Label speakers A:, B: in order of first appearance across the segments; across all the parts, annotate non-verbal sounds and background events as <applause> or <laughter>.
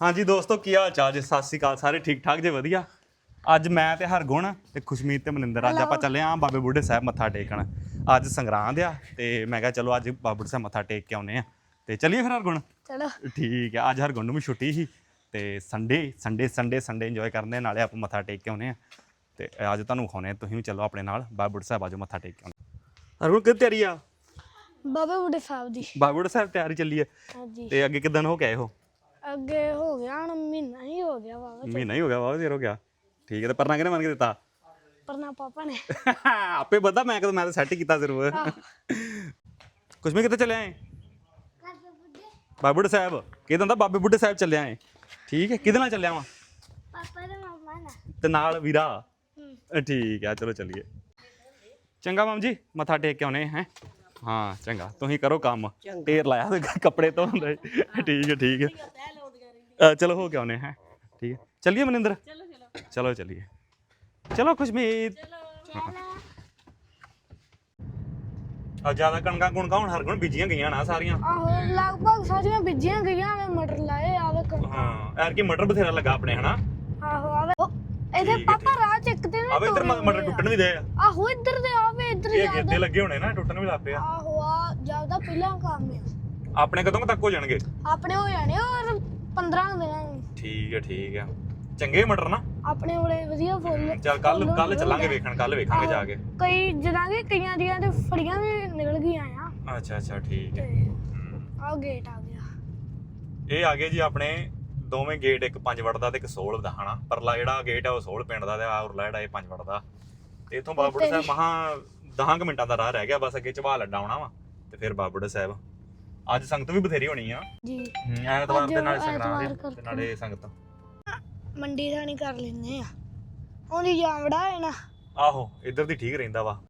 A: ਹਾਂਜੀ ਦੋਸਤੋ ਕੀ ਹਾਲ ਚਾਲ ਜੀ? ਸਤਿ ਸ਼੍ਰੀ ਅਕਾਲ ਸਾਰੇ ਠੀਕ ਠਾਕ ਜੇ? ਵਧੀਆ? ਅੱਜ ਮੈਂ ਤੇ ਹਰਗੁਣ ਤੇ ਖੁਸ਼ਮੀਤ ਤੇ ਮਨਿੰਦਰ ਅੱਜ ਆਪਾਂ ਚੱਲੇ ਆਂ ਬਾਬੇ ਬੁੱਢੇ ਸਾਹਿਬ ਮੱਥਾ ਟੇਕਣ। ਅੱਜ ਸੰਗਰਾਂਦ ਆ ਤੇ ਮੈਂ ਕਿਹਾ ਚਲੋ ਅੱਜ ਬਾਬੇ ਬੁੱਢੇ ਸਾਹਿਬ ਮੱਥਾ ਟੇਕ ਕੇ ਆਉਨੇ ਆ। ਤੇ ਚੱਲੀਏ ਫਿਰ ਹਰਗੁਣ?
B: ਚਲੋ।
A: ਠੀਕ ਆ ਅੱਜ ਹਰਗੁਣ ਨੂੰ ਵੀ ਛੁੱਟੀ ਸੀ ਤੇ Sunday Sunday Sunday Sunday enjoy ਕਰਦੇ ਨਾਲੇ ਆਪਾਂ ਮੱਥਾ ਟੇਕ ਕੇ ਆਉਨੇ ਆ। ਤੇ ਅੱਜ ਤੁਹਾਨੂੰ ਵਿਖਾਉਨੇ ਆ ਤੁਸੀਂ ਵੀ ਚੱਲੋ ਆਪਣੇ ਨਾਲ ਬਾਬੇ ਬੁੱਢੇ ਸਾਹਿਬ ਆਜੋ ਮੱਥਾ ਟੇਕ ਕੇ ਆਉਨੇ ਹਰਗੁਣ ਕਿੱਥੇ ਤਿਆਰੀ ਆ?
B: ਬਾਬਾ ਬੁੱਢੇ ਸਾਹਿਬ ਦੀ।
A: ਬਾਬੇ ਬੁੱਢੇ ਸਾਹਿਬ ਤਿਆਰੀ ਚੱਲੀ
B: ਹਾਂਜੀ।
A: ਤੇ ਅੱਗੇ ਕਿਦਾਂ ਹੋ ਕੇ ਆਏ ਹੋ?
B: ਅੱਗੇ ਹੋ ਗਿਆ ਹੁਣ ਮਹੀਨਾ ਹੀ ਹੋ ਗਿਆ ਬਾਬਾ
A: ਮਹੀਨਾ ਹੀ ਹੋ ਗਿਆ ਬਹੁਤ ਦੇਰ ਹੋ ਗਿਆ। ਠੀਕ ਹੈ ਤੇ ਪਰਨਾ ਕਿਹਨੇ ਮੰਨ ਕੇ ਦਿੱਤਾ?
B: ਪਰਨਾ ਪਾਪਾ ਨੇ। <laughs>
A: ਆਪੇ ਪਤਾ ਮੈਂ ਕਦੋਂ ਮੈਂ ਤਾਂ ਸੈੱਟ ਕੀਤਾ ਜ਼ਰੂਰ ਕੁਛ ਮੈਂ ਕਿੱਥੇ ਚੱਲਿਆ ਏ? ਬਾਬੇ ਬੁੱਢੇ। ਸਾਹਿਬ। ਕਿਹਦਾ ਹੁੰਦਾ ਬਾਬੇ ਬੁੱਢੇ ਸਾਹਿਬ ਚੱਲਿਆ ਏ? ਠੀਕ ਹੈ ਕਿਹਦੇ ਨਾਲ ਚੱਲਿਆ ਵਾਂ?
B: ਪਾਪਾ ਦੇ ਮਾਮਾ ਨਾ
A: ਤੇ ਨਾਲ ਵੀਰਾ? ਠੀਕ ਹੈ ਚਲੋ ਚੱਲੀਏ। ਚੰਗਾ ਮਾਮ ਜੀ ਮੱਥਾ ਟੇਕ ਕੇ ਆਉਨੇ ਹੈ। ਹਾਂ ਚੰਗਾ। ਤੁਸੀਂ ਕਰੋ ਕੰਮ। ਢੇਰ ਲਾਇਆ ਤੇ ਕੱਪੜੇ ਧੋਂਦੇ ਠੀਕ ਹੈ ਠੀਕ ਹੈ। ਅ, ਚਲੋ ਹੋ ਕੇ ਆਉਨੇ ਹੈ। ਠੀਕ ਹੈ। ਚੱਲੀਏ ਮਨਿੰਦਰ? ਚਲੋ ਚਲੋ। ਚਲੋ ਚੱਲੀਏ। ਚਲੋ ਖੁਸ਼ਮੀਤ। ਆ ਜ਼ਿਆਦਾ ਕਣਕਾਂ ਕੁਣਕਾਂ ਹੁਣ ਹਰਗੁਣ ਬੀਜੀਆਂ ਗਈਆਂ ਨਾ ਸਾਰੀਆਂ।
B: ਆਹੋ ਲਗਭਗ ਸਾਰੀਆਂ ਬੀਜੀਆਂ ਗਈਆਂ ਮੈਂ ਮਟਰ ਲਾਏ ਆਵੇ
A: ਹਾਂ ਐਰ ਕੀ ਮਟਰ ਬਥੇਰਾ ਲੱਗਾ ਆਪਣੇ ਹਨਾ?
B: ਆਹੋ ਆਵੇ ਉਹ, ਇਹਦੇ ਪਾਪਾ ਰਾਹ ਚੱਕਦੇ ਨੇ
A: ਆਵੇ ਇੱਧਰ ਮ- ਮਟਰ ਟੁੱਟਣ ਵੀ ਦੇ ਆ।
B: ਆਹੋ ਇੱਧਰ ਦੇ ਆਵੇ ਇੱਧਰ
A: ਇਹ ਗੇਦੇ ਲੱਗੇ ਹੋਣੇ ਨਾ ਟੁੱਟਣ ਵੀ ਲੱਗ ਪਏ ਆ
B: ਆਹੋ ਆ ਜ਼ਿਆਦਾ ਪਹਿਲਾਂ ਕੰਮ ਆ।
A: ਆਪਣੇ ਕਦੋਂ ਕੁ ਤੱਕ ਹੋ ਜਾਣਗੇ?
B: ਆਪਣੇ ਹੋ ਜਾਣੇ ਔਰ 15 ਕੁ ਦਿਨਾਂ ਨੂੰ।
A: ਠੀਕ ਹੈ ਠੀਕ ਹੈ ਚੰਗੇ ਮਟਰ ਨਾ?
B: ਆਪਣੇ ਬੜੇ ਵਧੀਆ ਫੁੱਲ।
A: ਚੱਲ ਕੱਲ ਕੱਲ ਚੱਲਾਂਗੇ ਵੇਖਣ ਕੱਲ ਵੇਖਾਂਗੇ ਜਾ ਕੇ।
B: ਕਈ ਜਿੱਦਾਂ ਕਿ ਕਈਆਂ ਦੀਆਂ ਤੇ ਫੜੀਆਂ ਵੀ ਨਿਕਲ ਗਈਆਂ ਆ।
A: ਅੱਛਾ ਅੱਛਾ ਠੀਕ ਹੈ
B: ਤੇ
A: ਹਮ।
B: ਆ ਗੇਟ ਆ ਗਿਆ।
A: ਇਹ ਆ ਗਏ ਜੀ ਆਪਣੇ ਦੋਵੇਂ ਗੇਟ ਇੱਕ ਪੰਜ ਵੜ ਦਾ ਤੇ ਇੱਕ ਸੋਲ ਦਾ ਹਨਾ? ਪਰਲਾ ਜਿਹੜਾ ਗੇਟ ਆ ਉਹ ਸੋਲ ਪਿੰਡ ਦਾ ਤੇ ਆ ਉਰਲਾ ਜਿਹੜਾ ਇਹ ਪੰਜ ਵੜ ਦਾ। ਤੇ ਇਥੋਂ ਬਾਬੂੜ ਸਾਹਿਬ ਮਹਾ 10 ਮਿੰਟਾਂ ਦਾ ਰਾਹ ਰਹਿ ਗਿਆ ਬਸ ਅੱਗੇ ਚਵਾ ਲੱਡਾ ਆਉਣਾ ਵਾ ਤੇ ਫਿਰ ਬਾਬੂੜ ਸਾਹਿਬ। ਅੱਜ ਸੰਗਤ ਵੀ ਬਥੇਰੀ ਹੋਣੀ ਆ।
B: ਜੀ।
A: ਐਤਵਾਰ ਦੇ ਨਾਲ
B: ਐਤਵਾਰ
A: ਦੇ ਨਾਲੇ ਸੰਗਤ।
B: ਮੰਡੀ ਥਾਣੀ ਕਰ ਲੈਨੇ ਆ। ਉਹਦੀ ਜਾਮੜਾ ਹੈ ਨਾ।
A: ਆਹੋ ਇੱਧਰ ਦੀ ਠੀਕ ਰਹਿੰਦਾ ਵਾ।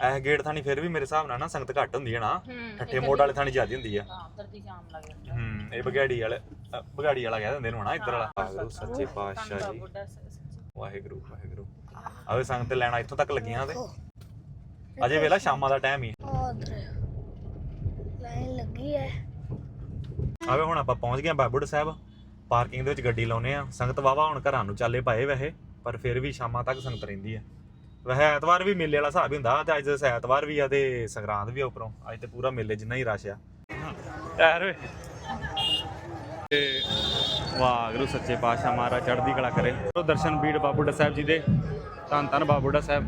A: ਇਹ ਗੇਟ ਥਾਣੀ ਫਿਰ ਵੀ ਮੇਰੇ ਹਿਸਾਬ ਨਾਲ ਨਾ ਸੰਗਤ ਘੱਟ ਹੁੰਦੀ ਹੈ ਨਾ। ਠੱਠੇ ਮੋੜ ਵਾਲੇ ਥਾਣੀ ਜ਼ਿਆਦਾ ਹੁੰਦੀ ਆ।
C: ਉਧਰ ਦੀ ਸ਼ਾਮ ਲੱਗ ਜਾਂਦਾ
A: ਹੂੰ ਇਹ ਬਗਾੜੀ ਵਾਲੇ ਅ, ਬਗਾੜੀ ਵਾਲਾ ਕਹਿ ਦਿੰਦੇ ਨੂੰ ਹਨਾ ਇੱਧਰ ਵਾਲਾ। ਵਾਹਿਗੁਰੂ ਸੱਚੇ ਪਾਤਸ਼ਾਹ ਜੀ।
C: ਬੁੱਢਾ ਸ- ਸ-
A: ਵਾਹਿਗੁਰੂ ਵਾਹਿਗੁਰੂ। ਆਵੇ ਸੰਗਤ ਲੈਣਾ ਇੱਥੋਂ ਤੱਕ ਲੱਗੀਆਂ ਤੇ ਅਜੇ ਵੇਲਾ ਸ਼ਾਮਾਂ ਦਾ ਟਾਈਮ ਹੀ।
B: ਉਧਰ ਲਾਈਨ ਲੱਗੀ ਹੈ
A: ਆਵੇ ਹੁਣ ਆਪਾਂ ਪਹੁੰਚ ਗਏ ਆ ਬਾਬੂੜ ਸਾਹਿਬ। ਪਾਰਕਿੰਗ ਦੇ ਵਿੱਚ ਗੱਡੀ ਲਾਉਨੇ ਆ। ਸੰਗਤ ਵਾਵਾ ਹੁਣ ਘਰਾਂ ਨੂੰ ਚਾਲੇ ਪਾਏ ਵੈਸੇ ਪਰ ਫਿਰ ਵੀ ਸ਼ਾਮਾਂ ਤੱਕ ਸੰਗਤ ਰਹਿੰਦੀ ਆ। ਵੈਸੇ ਐਤਵਾਰ ਵੀ ਮੇਲੇ ਵਾਲਾ ਹਿਸਾਬ ਹੀ ਹੁੰਦਾ, ਤੇ ਅੱਜ ਐਤਵਾਰ ਵੀ ਆ ਤੇ ਸੰਗਰਾਂਦ ਵੀ ਆ ਉੱਪਰੋਂ। ਅੱਜ ਤੇ ਪੂਰਾ ਮੇਲੇ ਜਿੰਨਾ ਹੀ ਰਸ਼ ਆ। ਟਾਇਰ ਵੇ ਤੇ ਵਾਹਿਗੁਰੂ, ਸੱਚੇ ਪਾਤਸ਼ਾਹ ਮਹਾਰਾਜ ਚੜ੍ਹਦੀ ਕਲਾ ਕਰੇ। ਦਰਸ਼ਨ ਬੀੜ ਬਾਬੂੜਾ ਸਾਹਿਬ ਜੀ ਦੇ, ਧੰਨ ਧੰਨ ਬਾਬੂੜਾ ਸਾਹਿਬ।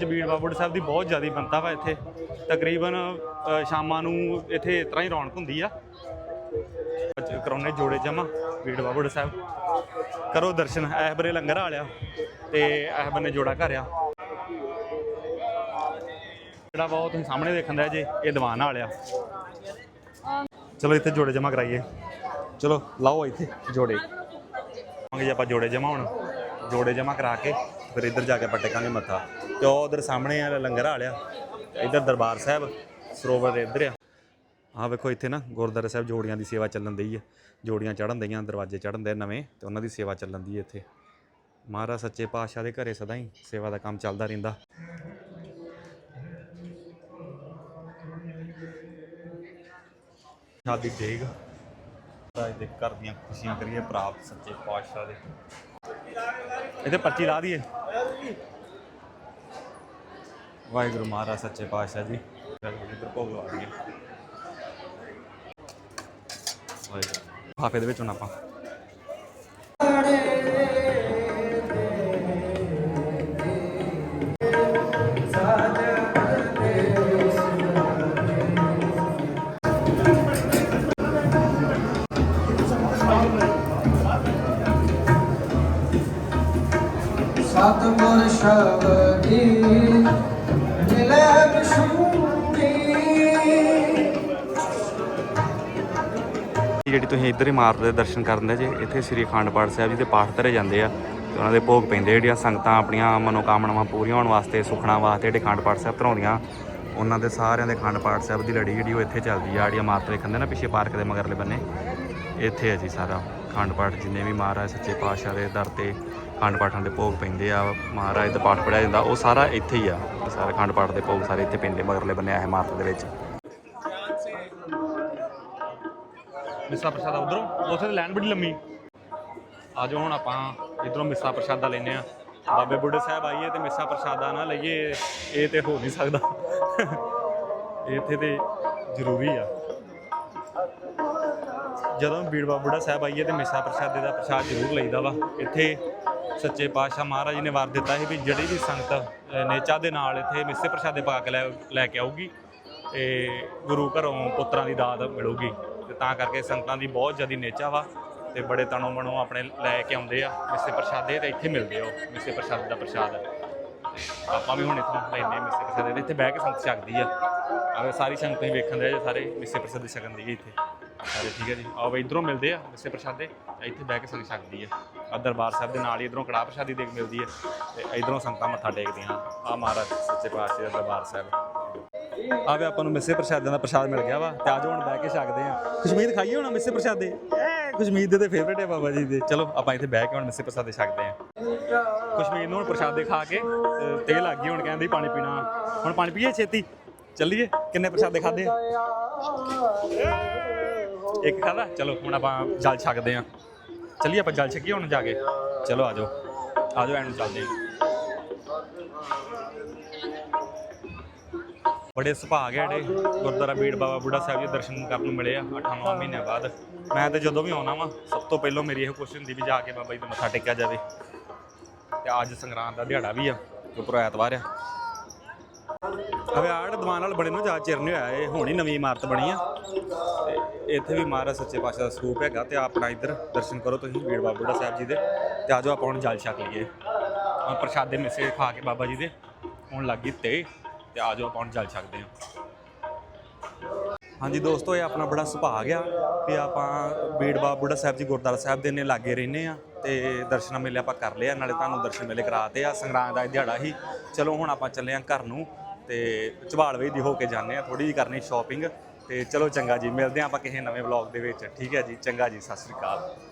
A: ਜਬੀੜ ਬਾਬੂੜ ਸਾਹਿਬ ਦੀ ਬਹੁਤ ਜ਼ਿਆਦਾ ਬੰਤਾ ਵਾ ਇੱਥੇ। ਤਕਰੀਬਨ ਸ਼ਾਮਾਂ ਨੂੰ ਇੱਥੇ ਇਸ ਤਰ੍ਹਾਂ ਹੀ ਰੌਣਕ ਹੁੰਦੀ ਆ। ਅੱਜ ਕਰਾਉਣੇ ਜੋੜੇ ਜਮਾ ਬੀੜ ਬਾਬੂੜ ਸਾਹਿਬ। ਕਰੋ ਦਰਸ਼ਨ, ਐ ਬਰੇ ਲੰਗਰ ਵਾਲਿਆ। ਤੇ ਇਹ ਬੰਨੇ ਜੋੜਾ ਘਰ ਆ। ਜਿਹੜਾ ਬਹੁਤ ਤੁਸੀਂ ਸਾਹਮਣੇ ਦੇਖਣ ਦਾ ਜੇ, ਇਹ ਦੀਵਾਨ ਵਾਲਿਆ। ਚਲੋ ਇੱਥੇ ਜੋੜੇ ਜਮਾ ਕਰਾਈਏ। ਚਲੋ, ਲਾਓ ਇੱਥੇ ਜੋੜੇ। ਮੰਗੇ ਜੇ ਆਪਾਂ ਜੋੜੇ ਜਮਾ ਹੁਣ। ਜੋੜੇ ਜਮਾ ਕਰਾ ਕੇ, ਫਿਰ ਇੱਧਰ ਜਾ ਕੇ ਪਟਕਾਂਗੇ ਮੱਥਾ। ਤੇ ਉਹ ਉਧਰ ਸਾਹਮਣੇ ਆ ਲੰਗਰ ਵਾਲਿਆ। ਇੱਧਰ ਦਰਬਾਰ ਸਾਹਿਬ, ਸਰੋਵਰ ਇੱਧਰ ਆ। ਆਹ ਵੇਖੋ ਇੱਥੇ ਨਾ, ਗੁਰਦੁਆਰਾ ਸਾਹਿਬ ਜੋੜੀਆਂ ਦੀ ਸੇਵਾ ਚੱਲਣ ਦਈ ਹੈ ਜੋੜੀਆਂ ਚੜਨ ਦਈਆਂ ਦਰਵਾਜ਼ੇ ਚੜਨ ਦੇ ਨਵੇਂ, ਤੇ ਉਹਨਾਂ ਦੀ ਸੇਵਾ ਚੱਲਣ ਦੀ ਹੈ ਇੱਥੇ। ਮਹਾਰਾਜ ਸੱਚੇ ਪਾਤਸ਼ਾਹ ਦੇ ਘਰੇ ਸਦਾ ਹੀ ਸੇਵਾ ਦਾ ਕੰਮ ਚੱਲਦਾ ਰਹਿੰਦਾ। ਸ਼ਾਦੀ ਦੇਗ ਰਾਜ ਦੇ ਘਰ ਦੀਆਂ ਖੁਸ਼ੀਆਂ ਕਰੀਏ ਪ੍ਰਾਪਤ ਸੱਚੇ ਪਾਤਸ਼ਾਹ ਦੇ। ਇਹਦੇ ਪਰਚੀ ਲਾ ਦਈਏ। ਵਾਹਿਗੁਰੂ ਮਹਾਰਾਜ, ਸੱਚੇ ਪਾਤਸ਼ਾਹ ਜੀ, ਇੱਧਰ ਭੋਗ ਲਾ ਦਈਏ। ਵਾਹਿਗੁਰੂ। ਹਾਫੇ ਦੇ ਵਿੱਚ ਹੁਣ ਆਪਾਂ।
D: ਸਤਿਗੁਰ ਸ਼ਬਦੀ ਮਿਲੇ
A: ਜਿਹੜੀ ਤੁਸੀਂ ਇੱਧਰ ਇਮਾਰਤ ਦੇ ਦਰਸ਼ਨ ਕਰਨ ਦੇ ਜੇ, ਇੱਥੇ ਸ੍ਰੀ ਅਖੰਡ ਪਾਠ ਸਾਹਿਬ ਜੀ ਦੇ ਪਾਠ ਧਰੇ ਜਾਂਦੇ ਆ ਤੇ ਉਹਨਾਂ ਦੇ ਭੋਗ ਪੈਂਦੇ ਜਿਹੜੀਆਂ ਸੰਗਤਾਂ ਆਪਣੀਆਂ ਮਨੋਕਾਮਨਾਵਾਂ ਪੂਰੀਆਂ ਹੋਣ ਵਾਸਤੇ, ਸੁਖਣਾ ਵਾਸਤੇ ਜਿਹੜੇ ਅਖੰਡ ਪਾਠ ਸਾਹਿਬ ਧਰਾਉਂਦੀਆਂ, ਉਹਨਾਂ ਦੇ ਸਾਰਿਆਂ ਦੇ ਅਖੰਡ ਪਾਠ ਸਾਹਿਬ ਦੀ ਲੜੀ ਜਿਹੜੀ ਉਹ ਇੱਥੇ ਚੱਲਦੀ ਆ ਜਿਹੜੀ ਮਾਰਤ ਵੇਖਣ ਨਾ ਪਿੱਛੇ ਪਾਰਕ ਦੇ ਮਗਰਲੇ ਬੰਨੇ। ਇੱਥੇ ਹੈ ਜੀ ਸਾਰਾ। ਅਖੰਡ ਪਾਠ ਜਿੰਨੇ ਵੀ ਮਹਾਰਾਜ ਸੱਚੇ ਪਾਤਸ਼ਾਹ ਦੇ ਦਰ ਤੇ ਅਖੰਡ ਪਾਠਾਂ ਦੇ ਭੋਗ ਪੈਂਦੇ ਆ, ਮਹਾਰਾਜ ਦਾ ਪਾਠ ਪੜਿਆ ਜਾਂਦਾ, ਉਹ ਸਾਰਾ ਇੱਥੇ ਹੀ ਆ। ਸਾਰਾ ਅਖੰਡ ਪਾਠ ਦੇ ਭੋਗ ਸਾਰੇ ਇੱਥੇ ਪੈਂਦੇ, ਮਗਰਲੇ ਬੰਨੇ ਆ ਇਮਾਰਤ ਦੇ ਵਿੱਚ। ਮਿੱਸਾ ਪ੍ਰਸ਼ਾਦਾ ਉਧਰੋਂ, ਉੱਥੇ ਤੇ ਲਾਈਨ ਬੜੀ ਲੰਮੀ। ਆ ਹੁਣ ਆਪਾਂ ਇਧਰੋਂ ਮਿਸਾ ਪ੍ਰਸ਼ਾਦਾ ਲੈਨੇ ਆ ਬਾਬੇ ਬੁੱਢੇ ਸਾਹਿਬ ਆਈਏ ਤੇ ਮਿਸਾ ਪ੍ਰਸ਼ਾਦਾ ਨਾ ਲਈਏ, ਇਹ ਤੇ ਹੋ ਨਹੀਂ ਸਕਦਾ। ਇੱਥੇ ਤੇ ਜ਼ਰੂਰੀ ਆ। ਜਦੋਂ ਬੀੜ ਬਾਬਾ ਬੁੱਢਾ ਸਾਹਿਬ ਆਈਏ ਤੇ ਮਿੱਸਾ ਪ੍ਰਸ਼ਾਦੇ ਦਾ ਪ੍ਰਸ਼ਾਦ ਜ਼ਰੂਰ ਲਈਦਾ ਵਾ। ਇੱਥੇ ਸੱਚੇ ਪਾਤਸ਼ਾਹ ਮਹਾਰਾਜ ਨੇ ਵਾਰ ਦਿੱਤਾ ਸੀ ਵੀ ਜਿਹੜੀ ਵੀ ਸੰਗਤ ਨੇਚਾ ਦੇ ਨਾਲ ਇੱਥੇ ਮਿੱਸੇ ਪ੍ਰਸ਼ਾਦੇ ਪਾ ਕੇ ਲੈ ਲੈ ਕੇ ਆਊਗੀ ਤੇ ਗੁਰੂ ਘਰੋਂ ਪੁੱਤਰਾਂ ਦੀ ਦਾਤ ਮਿਲੂਗੀ। ਤੇ ਤਾਂ ਕਰਕੇ ਸੰਗਤਾਂ ਦੀ ਬਹੁਤ ਜ਼ਿਆਦਾ ਨੇਚਾ ਵਾ ਤੇ ਬੜੇ ਤਣੋ ਮਨੋਂ ਆਪਣੇ ਲੈ ਕੇ ਆਉਂਦੇ ਆ ਮਿੱਸੇ ਪ੍ਰਸ਼ਾਦੇ ਤੇ ਇੱਥੇ ਮਿਲਦੇ ਆ ਉਹ ਮਿੱਸੇ ਪ੍ਰਸ਼ਾਦੇ ਦਾ ਪ੍ਰਸ਼ਾਦ। ਤੇ ਆਪਾਂ ਵੀ ਹੁਣ ਇੱਥੋਂ ਲੈਂਦੇ ਆ ਮਿੱਸੇ ਪ੍ਰਸ਼ਾਦੇ ਇੱਥੇ ਬਹਿ ਕੇ ਸੰਗਤ ਛਕਦੀ ਆ। ਆਵੇ ਸਾਰੀ ਸੰਗਤ ਹੀ ਵੇਖਣ ਦੇ ਸਾਰੇ ਮਿੱਸੇ ਪ੍ਰਸ਼ਾਦੇ ਛਕਣ ਦੀ ਇੱਥੇ। ਸਾਰੇ ਠੀਕ ਹੈ ਜੀ। ਆਹ ਵੀ ਇਧਰੋਂ ਮਿਲਦੇ ਆ, ਮਿੱਸੇ ਪ੍ਰਸ਼ਾਦੇ। ਇੱਥੇ ਬਹਿ ਕੇ ਸੰਗਤ ਛਕਦੀ ਆ ਆ ਦਰਬਾਰ ਸਾਹਿਬ ਦੇ ਨਾਲ ਹੀ ਇਧਰੋਂ ਕੜਾਹ ਪ੍ਰਸ਼ਾਦੀ ਦੇਖ ਮਿਲਦੀ ਹੈ ਤੇ ਇਧਰੋਂ ਸੰਗਤਾਂ ਮੱਥਾ ਟੇਕਦੀਆਂ। ਆ ਮਹਾਰਾਜ ਸੱਚੇ ਪਾਤਸ਼ਾਹ ਦਾ ਦਰਬਾਰ ਸਾਹਿਬ। ਆਵੇ ਆਪਾਂ ਨੂੰ ਮਿੱਸੇ ਪ੍ਰਸ਼ਾਦਿਆਂ ਦਾ ਪ੍ਰਸ਼ਾਦ ਮਿਲ ਗਿਆ ਵਾ। ਤੇ ਆਜੋ ਹੁਣ ਬਹਿ ਕੇ ਛਕਦੇ ਆ ਖੁਸ਼ਮੀਦ ਖਾਈਏ ਹੁਣ ਮਿੱਸੇ ਪ੍ਰਸ਼ਾਦੇ? ਐ ਖੁਸ਼ਮੀਦ ਦੇ ਤੇ ਫੇਵਰੇਟ ਹੈ ਬਾਬਾ ਜੀ ਦੇ। ਚਲੋ, ਆਪਾਂ ਇੱਥੇ ਬਹਿ ਕੇ ਹੁਣ ਮਿੱਸੇ ਪ੍ਰਸ਼ਾਦੇ ਛਕਦੇ ਆ ਖੁਸ਼ਮੀਦ ਨੂੰ ਹੁਣ ਪ੍ਰਸ਼ਾਦੇ ਖਾ ਕੇ ਤੇ ਤੇਲ ਲੱਗ ਗਈ, ਹੁਣ ਕਹਿੰਦੀ ਪਾਣੀ ਪੀਣਾ। ਹੁਣ ਪਾਣੀ ਪੀਏ ਛੇਤੀ? ਚੱਲੀਏ। ਕਿੰਨੇ ਪ੍ਰਸ਼ਾਦੇ ਖਾਦੇ ਆ? ਇੱਕ ਖਾਦਾ? ਚਲੋ, ਹੁਣ ਆਪਾਂ ਜਲ ਛਕਦੇ ਆ ਚੱਲੀਏ ਆਪਾਂ, ਜਲ ਛਕੀਏ ਹੁਣ ਜਾ ਕੇ? ਚਲੋ, ਆ ਜਾਓ। ਆ ਜਾਓ, ਐਨੂੰ ਚੱਲਦੇ ਆ ਬੜੇ ਸੁਭਾਗ ਹੈ ਜਿਹੜੇ ਗੁਰਦੁਆਰਾ ਬੀੜ ਬਾਬਾ ਬੁੱਢਾ ਸਾਹਿਬ ਜੀ ਦਰਸ਼ਨ ਕਰਨ ਨੂੰ ਮਿਲੇ ਆ 8-9 ਮਹੀਨਿਆਂ ਬਾਅਦ। ਮੈਂ ਤੇ ਜਦੋਂ ਵੀ ਆਉਣਾ ਵਾ, ਸਭ ਤੋਂ ਪਹਿਲਾਂ ਮੇਰੀ ਇਹ ਕੋਸ਼ਿਸ਼ ਹੁੰਦੀ ਵੀ ਜਾ ਕੇ ਬਾਬਾ ਜੀ ਦਾ ਮੱਥਾ ਟੇਕਿਆ ਜਾਵੇ। ਤੇ ਅੱਜ ਸੰਗਰਾਂਦ ਦਾ ਦਿਹਾੜਾ ਵੀ ਆ, ਉੱਪਰੋਂ ਐਤਵਾਰ ਆ। ਹਵੇ ਆੜ ਦੀਵਾਨ ਨਾਲ ਬੜੇ ਨੂੰ ਜ਼ਿਆਦਾ ਚਿਰ ਨਹੀਂ ਹੋਇਆ, ਇਹ ਹੁਣ ਹੀ ਨਵੀਂ ਇਮਾਰਤ ਬਣੀ ਆ। ਇੱਥੇ ਵੀ ਮਹਾਰਾਜ ਸੱਚੇ ਪਾਤਸ਼ਾਹ ਦਾ ਸਰੂਪ ਹੈਗਾ ਤੇ ਆਪਣਾ ਇੱਧਰ ਦਰਸ਼ਨ ਕਰੋ ਤੁਸੀਂ ਬੀੜ ਬਾਬਾ ਬੁੱਢਾ ਸਾਹਿਬ ਜੀ ਦੇ। ਤੇ ਆਜੋ ਆਪਾਂ ਹੁਣ ਜਲ ਛਕ ਲਈਏ। ਹੁਣ ਪ੍ਰਸ਼ਾਦੇ ਮਿਸੇ ਖਾ ਕੇ ਬਾਬਾ ਜੀ ਦੇ। ਹੁਣ ਲੱਗੀ ਤੇ ਤੇ ਆਜੋ ਆਪਾਂ ਹੁਣ ਜਲ ਛਕਦੇ ਹਾਂ। ਹਾਂਜੀ ਦੋਸਤੋ, ਇਹ ਆਪਣਾ ਬੜਾ ਸੁਭਾਗ ਆ ਵੀ ਆਪਾਂ ਬੀੜ ਬਾਬਾ ਬੁੱਢਾ ਸਾਹਿਬ ਜੀ ਗੁਰਦੁਆਰਾ ਸਾਹਿਬ ਦੇ ਨੇ ਲਾਗੇ ਰਹਿੰਦੇ ਆ ਤੇ ਦਰਸ਼ਨ ਮੇਲੇ ਆਪਾਂ ਕਰ ਲਿਆ ਨਾਲੇ ਤੁਹਾਨੂੰ ਦਰਸ਼ਨ ਮੇਲੇ ਕਰਾਤੇ ਆ, ਸੰਗਰਾਂਦ ਦਾ ਇਹ ਦਿਹਾੜਾ ਹੀ। ਚਲੋ ਹੁਣ ਆਪਾਂ ਚੱਲੇ ਆ ਘਰ ਨੂੰ ਤੇ ਝਵਾੜਵੇ ਦੀ ਹੋ ਕੇ ਜਾਂਦੇ ਆ ਥੋੜੀ ਜਿਹੀ ਕਰਨੀ ਸ਼ਾਪਿੰਗ ਤੇ ਚਲੋ ਚੰਗਾ ਜੀ, ਮਿਲਦੇ ਹਾਂ ਆਪਾਂ ਕਿਸੇ ਨਵੇਂ ਵਲੌਗ ਦੇ ਵਿੱਚ। ਠੀਕ ਹੈ ਜੀ, ਚੰਗਾ ਜੀ, ਸਤਿ ਸ੍ਰੀ ਅਕਾਲ।